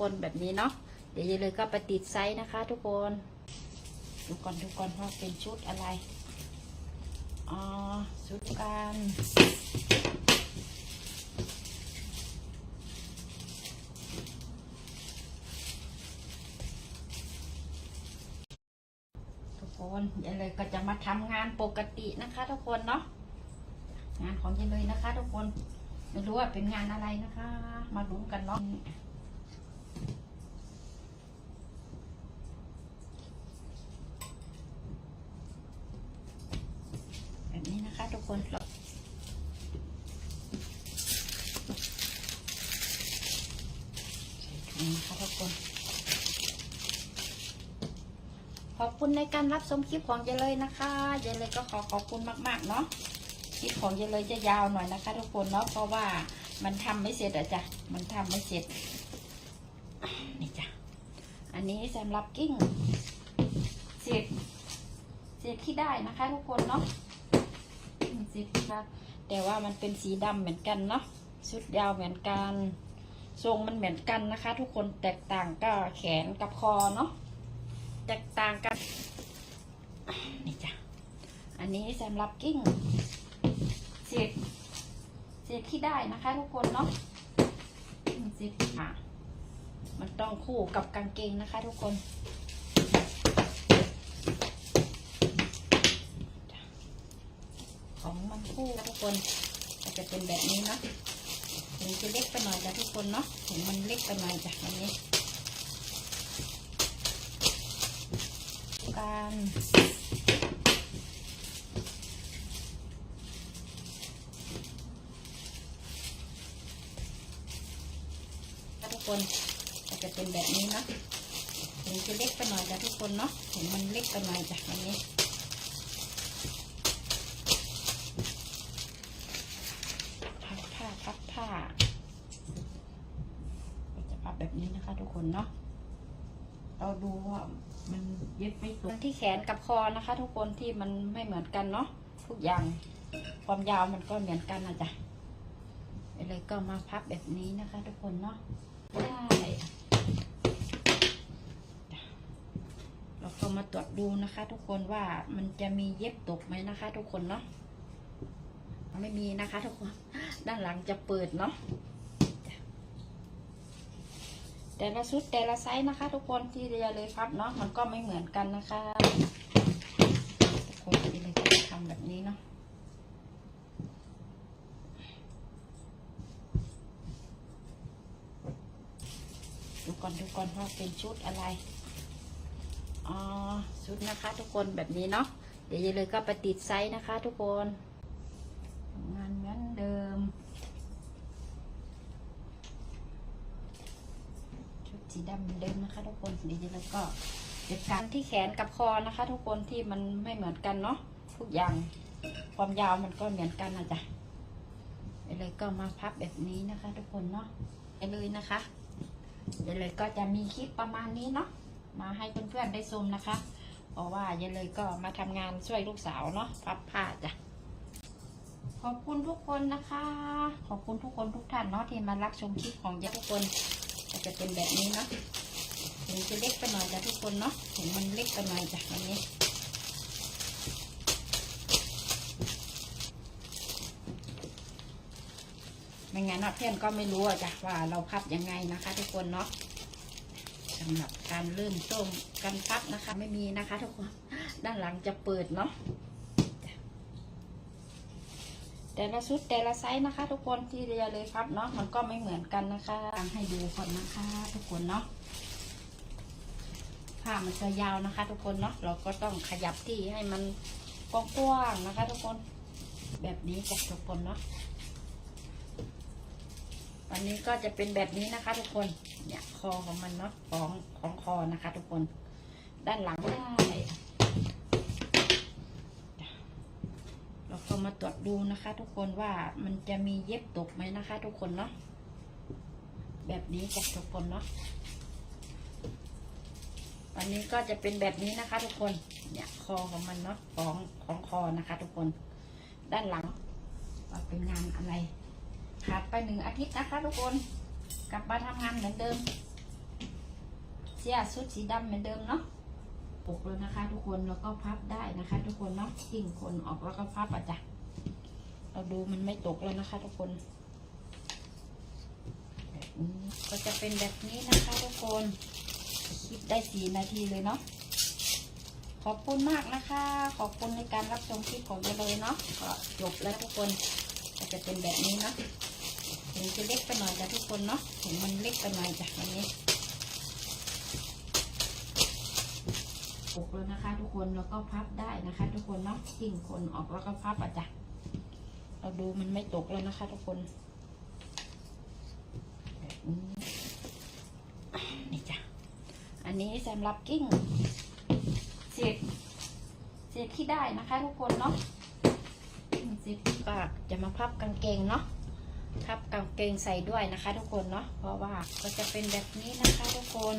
คนแบบนี้เนาะเดี๋ยวยายเลยก็ไปติดไซส์นะคะ ทุกคนดูก่อนดูก่อนว่าเป็นชุดอะไรอ๋อชุดการทุกคนยายเลยก็จะมาทำงานปกตินะคะ ทุกคนเนาะงานของยายเลยนะคะ ทุกคนไม่รู้ว่าเป็นงานอะไรนะคะ มาลุ้นกันเนาะ แบบนี้นะคะทุกคนเราใส่ถุงนะคะทุกคน ขอบ คุณในการรับชมคลิปของเจเลยนะคะเจเลยก็ขอขอบคุณมากๆเนาะคลิปของเจเลยจะยาวหน่อยนะคะ ทุกคนเนาะเพราะว่ามันทำไม่เสร็จอะจ้ะมันทำไม่เสร็จนี่จ้ะอันนี้สำหรับกิ้งเศษเศษที่ได้นะคะ ทุกคนเนาะสิค่ะแต่ว่ามันเป็นสีดำเหมือนกันเนาะชุดยาวเหมือนกันทรงมันเหมือนกันนะคะ ทุกคนแตกต่างก็แขนกับคอเนาะ แตกต่างกัน นี่จ้ะ อันนี้สำหรับกิ้งเศษเศษที่ได้นะคะทุกคนเนาะสิค่ะ มันต้องคู่กับกางเกงนะคะทุกคนของมันคู่ทุกคนก็จะเป็นแบบนี้เนาะถึงจะเล็กไปหน่อยจ้ะทุกคนเนาะถึงมันเล็กไปหน่อยจ้ะวันนี้ารทุกคนก็จะเป็นแบบนี้เนาะถึงจะเล็กไปหน่อยจ้ะทุกคนเนาะถึงมันเล็กไปหน่อยจ้ะวันนี้พับผ้าพับผ้าก็จะพับแบบนี้นะคะทุกคนเนาะเราดูว่า มันเย็บไม่ตรงที่แขนกับคอนะคะ ทุกคนที่มันไม่เหมือนกันเนาะทุกอย่างความยาวมันก็เหมือนกันนะจ๊ะเลยก็มาพับแบบนี้นะคะ ทุกคนเนาะได้เราก็มาตรวจดูนะคะ ทุกคนว่ามันจะมีเย็บตกไหมนะคะ ทุกคนเนาะไม่มีนะคะ ทุกคนด้านหลังจะเปิดเนาะ แต่ละชุดแต่ละไซส์นะคะ ทุกคนที่เรียเลยพับเนาะมันก็ไม่เหมือนกันนะคะทุกคนที่เลยทำแบบนี้เนาะดูก่อนดูก่อนว่าเป็นชุดอะไรอ๋อชุดนะคะ ทุกคนแบบนี้เนาะเดี๋ยวเลยก็ไปติดไซส์นะคะ ทุกคน ทำงานเหมือนเดิมำเหมือนเดิมนะคะทุกคนเดี๋ยวเราก็จัดการที่แขนกับคอนะคะ ทุกคนที่มันไม่เหมือนกันเนาะทุกอย่างความยาวมันก็เหมือนกันนะจ๊ะเดี๋ยวเลยก็มาพับแบบนี้นะคะ ทุกคนเนาะไปเลยนะคะเดี๋ยวเลยก็จะมีคลิปประมาณนี้เนาะมาให้เพื่อนๆได้ชมนะคะ เพราะว่าเดี๋ยวเลยก็มาทำงานช่วยลูกสาวเนาะพับผ้าจ้ะขอบคุณทุกคนนะคะ ขอบคุณทุกคนทุกท่านเนาะที่มารับชมคลิปของยาทุกคน ก็จะเป็นแบบนี้เนาะถึงจะเล็กไปหน่อยจ้ะทุกคนเนาะถึงมันเล็กไปหน่อยจ้ะวันนี้ไม่งั้นนะเพื่อนก็ไม่รู้จ้ะว่าเราพับยังไงนะคะ ทุกคนเนาะสำหรับการเริ่มต้มการพับนะคะ ไม่มีนะคะ ทุกคนด้านหลังจะเปิดเนาะ แต่ละชุดแต่ละไซส์นะคะ ทุกคนที่เรียเลยพับเนาะมันก็ไม่เหมือนกันนะคะให้ดูก่อนนะคะ ทุกคนเนาะผ้ามันจะยาวนะคะ ทุกคนเนาะเราก็ต้องขยับที่ให้มันกว้างๆนะคะ ทุกคนแบบนี้จ้ะทุกคนเนาะวันนี้ก็จะเป็นแบบนี้นะคะ ทุกคนเนี่ยคอของมันเนาะของของคอนะคะ ทุกคน ด้านหลังได้ เราก็ มาตรวจดูนะคะ ทุกคนว่ามันจะมีเย็บตกไหมนะคะ ทุกคนเนาะแบบนี้จ้ะทุกคนเนาะวันนี้ก็จะเป็นแบบนี้นะคะ ทุกคนเนี่ยคอของมันเนาะของของคอนะคะ ทุกคนด้านหลังว่าเป็นงานอะไรขาดไปหนึ่งอาทิตย์นะคะ ทุกคนกลับมาทำงานเหมือนเดิม เสียชุดสีดำเหมือนเดิมเนาะปกเลยนะคะ ทุกคนแล้วก็พับได้นะคะ ทุกคนเนาะทิ้งคนออกแล้วก็พับอะจ้ะ เราดูมันไม่ตกแล้วนะคะ ทุกคนแบบนี้ก็จะเป็นแบบนี้นะคะทุกคนคิดได้สี่นาทีเลยเนาะขอบคุณมากนะคะ ขอบคุณในการรับชมคลิปของเราเลยเนาะก็จบแล้วทุกคนก็จะเป็นแบบนี้เนาะถึงจะเล็กไปหน่อยจ้ะทุกคนเนาะถึงมันเล็กไปหน่อยจ้ะวันนี้ปกแล้วนะคะ ทุกคนแล้วก็พับได้นะคะ ทุกคนเนาะทิ้งคนออกแล้วก็พับอะจ้ะ เราดูมันไม่ตกแล้วนะคะทุกคนนี้นี่จ้ะ อันนี้สำหรับกิ้งเศษเศษที่ได้นะคะ ทุกคนเนาะเศษก็จะมาพับกางเกงเนาะพับกางเกงใส่ด้วยนะคะ ทุกคนเนาะเพราะว่าก็จะเป็นแบบนี้นะคะ ทุกคน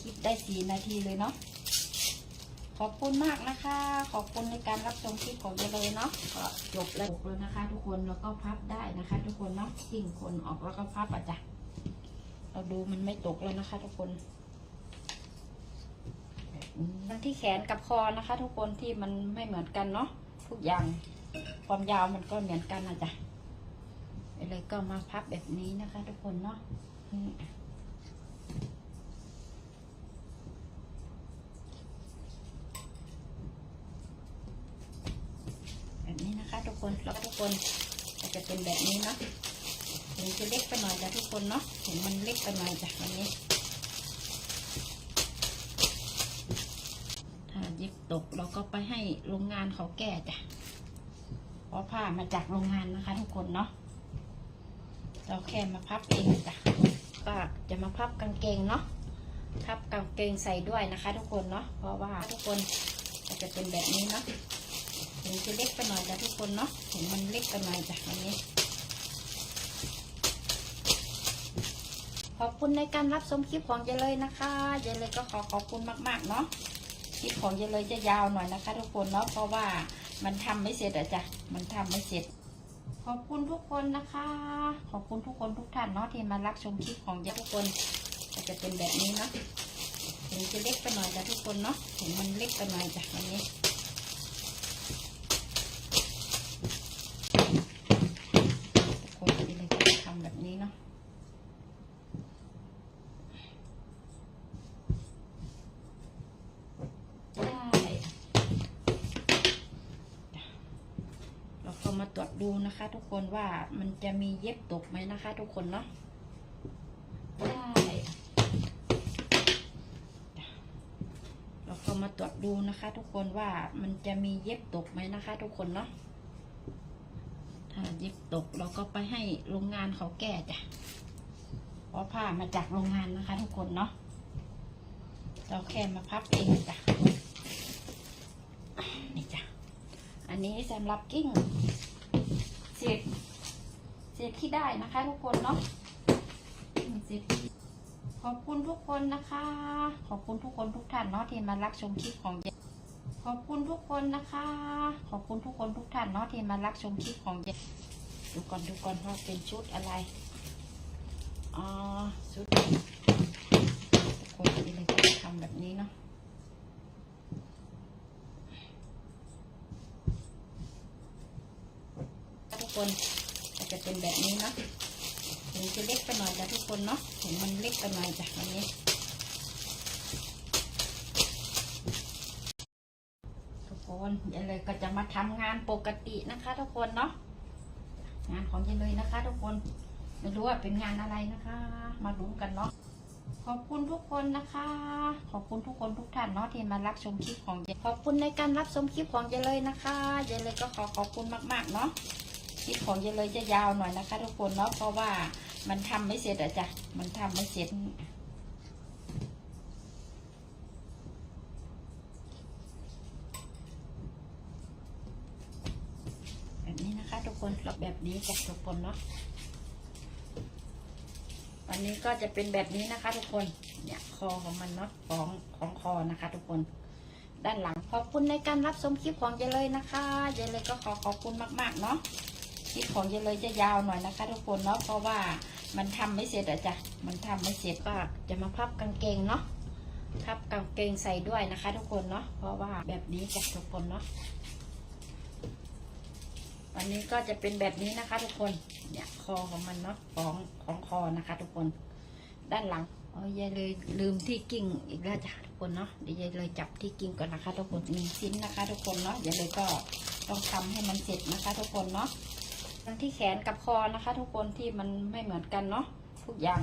คิดได้สี่นาทีเลยเนาะ อบคุณมากนะคะ ขอบคุณในการรับชมคลิปของเราเลยเนาะก็จบแล้วจบแล้วนะคะ ทุกคนแล้วก็พับได้นะคะ ทุกคนเนาะทิ้งคนออกแล้วก็พับอะจ้ะเราดูมันไม่ตกแล้วนะคะ ทุกคนทั้งที่แขนกับคอนะคะ ทุกคนที่มันไม่เหมือนกันเนาะทุกอย่างความยาวมันก็เหมือนกันนะจ๊ะเลยก็มาพับแบบนี้นะคะ ทุกคนเนาะนี่ แบบนี้นะ คนแล้วทุกคนก็จะเป็นแบบนี้เนาะถึงจะเล็กไปหน่อยจ้ะทุกคนเนาะถึงมันเล็กไปหน่อยจ้ะวันนี้ถ้าเยิบตกเราก็ไปให้โรงงานเขาแก้จ้ะเพราะผ้ามาจากโรงงานนะคะ ทุกคนเนาะเราแค่มาพับเองจ้ะก็จะมาพับกางเกงเนาะพับกางเกงใส่ด้วยนะคะ ทุกคนเนาะเพราะว่าทุกคนก็จะเป็นแบบนี้เนาะ งจะเล็กไปหน่อยจ้ะทุกคนเนาะถึงมันเล็กไปหน่อยจ้ะวันนี้ ขอบคุณในการรับชมคลิปของเจเลยนะคะเจเลยก็ขอขอบคุณมากๆเนาะคลิปของเจเลยจะยาวหน่อยนะคะ ทุกคนเนาะเพราะว่ามันทำไม่เสร็จอะจ้ะมันทำไม่เสร็จ ขอบคุณทุกคนนะคะ ขอบคุณทุกคนทุกท่านเนาะที่มารับชมคลิปของเจทุกคนจะเป็นแบบนี้เนาะถึงจะเล็กไปหน่อยจ้ะทุกคนเนาะถึงมันเล็กไปหน่อยจ้ะวันนี้ที่เลยก็จะทำแบบนี้เนาะ ได้เราก็มา ตรวจดูนะคะ ทุกคนว่ามันจะมีเย็บตกไหมนะคะ ทุกคนเนาะได้เราก็มาตรวจดูนะคะ ทุกคนว่ามันจะมีเย็บตกไหมนะคะ ทุกคนเนาะถ้าเย็บตกเราก็ไปให้โรงงานเขาแก้จ้ะเพราะผ้ามาจากโรงงานนะคะ ทุกคนเนาะเราแค่มาพับเองจ้ะนี่จ้ะ อันนี้สำหรับกิ้ง ศษเศษที่ได้นะคะ ทุกคนเนาะเศษขอบคุณทุกคนนะคะ ขอบคุณทุกคนทุกท่านเนาะที่มารับชมคลิปของเจขอบคุณทุกคนนะคะ ขอบคุณทุกคนทุกท่านเนาะที่มารับชมคลิปของเจดูก่อนดูก่อนว่าเป็นชุดอะไรอ๋อชุดทุกคนนี่เลยก็จะทำแบบนี้เนาะ ทุก คนก็จะเป็นแบบนี้เนาะถึงจะเล็กไปหน่อยจ้ะทุกคนเนาะถึงมันเล็กไปหน่อยจ้ะวันนี้ทุกคนยายเลยก็จะมาทำงานปกตินะคะ ทุกคนเนาะงานของยายเลยนะคะ ทุกคนไม่รู้ว่าเป็นงานอะไรนะคะ มาดูกันเนาะขอบคุณทุกคนนะคะ ขอบคุณทุกคนทุกท่านเนาะที่มารับชมคลิปของยายขอบคุณในการรับชมคลิปของยายเลยนะคะยายเลยก็ขอขอบคุณมากๆเนาะ คลิปของเยายเลยจะยาวหน่อยนะคะ ทุกคนเนาะเพราะว่ามันทำไม่เสร็จอะจ้ะมันทำไม่เสร็จแบบนี้นะคะ ทุกคนเราแบบนี้จากทุกคนเนาะวันนี้ก็จะเป็นแบบนี้นะคะ ทุกคนเนี่ยคอของมันเนาะของของคอนะคะ ทุกคนด้านหลังขอบคุณในการรับชมคลิปของเยเลยนะคะเยายเลยก็ขอขอบคุณมาก ๆ เนาะ คลิปของเยายเลยจะยาวหน่อยนะคะ ทุกคนเนาะเพราะว่ามันทำไม่เสร็จอะจ้ะมันทำไม่เสร็จก็จะมาพับกางเกงเนาะพับกางเกงใส่ด้วยนะคะ ทุกคนเนาะเพราะว่าแบบนี้จ้ะทุกคนเนาะวันนี้ก็จะเป็นแบบนี้นะคะทุกคนเนี่ยคอของมันเนาะของของคอนะคะ ทุกคน ด้านหลังอ๋อยายเลยลืมที่กิ้งอีกแล้วจ้ะทุกคนเนาะเดี๋ยวยายเลยจับที่กิ้งก่อนนะคะ ทุกคนหนึ่งชิ้นนะคะ ทุกคนเนาะยายเลยก็ต้องทำให้มันเสร็จนะคะ ทุกคนเนาะ ทั้งที่แขนกับคอนะคะ ทุกคนที่มันไม่เหมือนกันเนาะทุกอย่าง